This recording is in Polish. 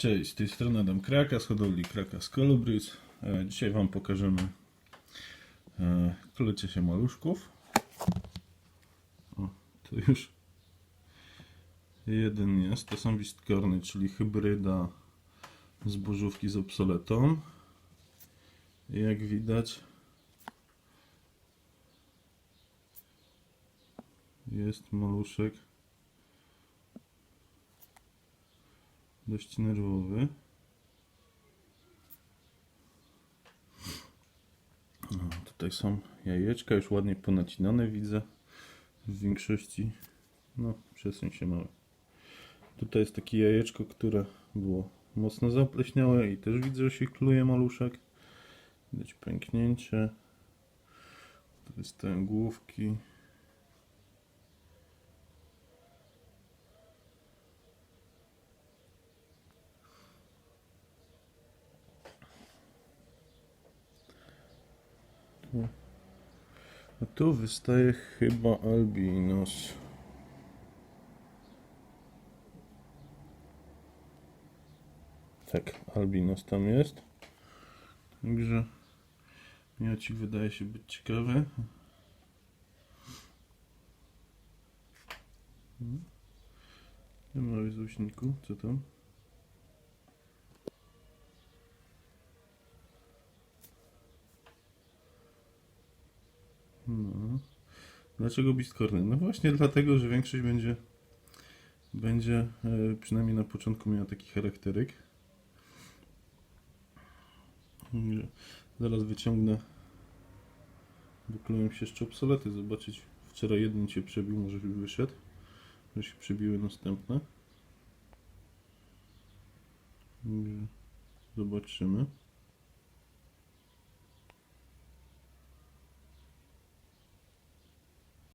Cześć, z tej strony Adam Kraka z hodowli Kraka Skolobrys. E, Dzisiaj Wam pokażemy e, klecie się maluszków. O, to już jeden jest. To są wistkorny, czyli hybryda zbożówki z obsoletą. Jak widać jest maluszek dość nerwowy. O, tutaj są jajeczka, już ładnie ponacinane widzę. W większości, no przesuń się mały. Tutaj jest takie jajeczko, które było mocno zapleśniałe i też widzę, że się kluje maluszek. Widać pęknięcie. Tutaj stoją główki. A tu wystaje chyba albinos. Tak, albinos tam jest. Także miocik wydaje się być ciekawy. Nie ma złośniku, co tam? No. Dlaczego Bitcoiny? No właśnie dlatego, że większość będzie będzie e, przynajmniej na początku miała taki charakteryk. Zaraz wyciągnę klują się jeszcze obsolety zobaczyć. Wczoraj jeden się przebił, może wyszedł. Że się przebiły następne. Zobaczymy.